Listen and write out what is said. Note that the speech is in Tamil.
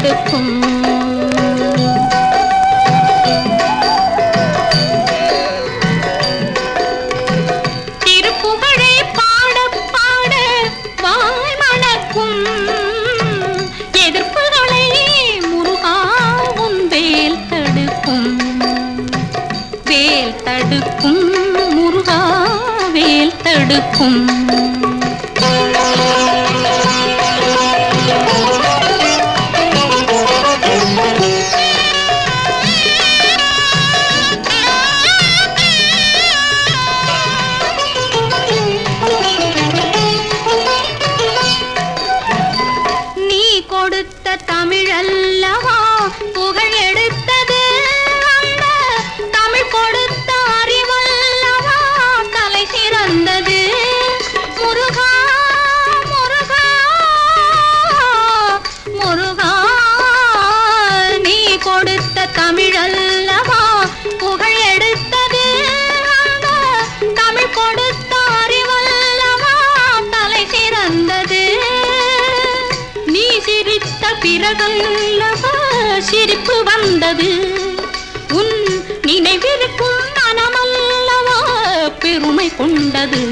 தடுக்கும். திருப்புகழை பாட பாட வாய் மணக்கும். எதிர்ப்புகளை முருகாவும் வேல் தடுக்கும். தடுக்கும் முருகா வேல் தடுக்கும். பிறகல்ல சிரிப்பு வந்தது. உன் நினைவிருக்கும் மனமல்லவா பெருமை கொண்டது.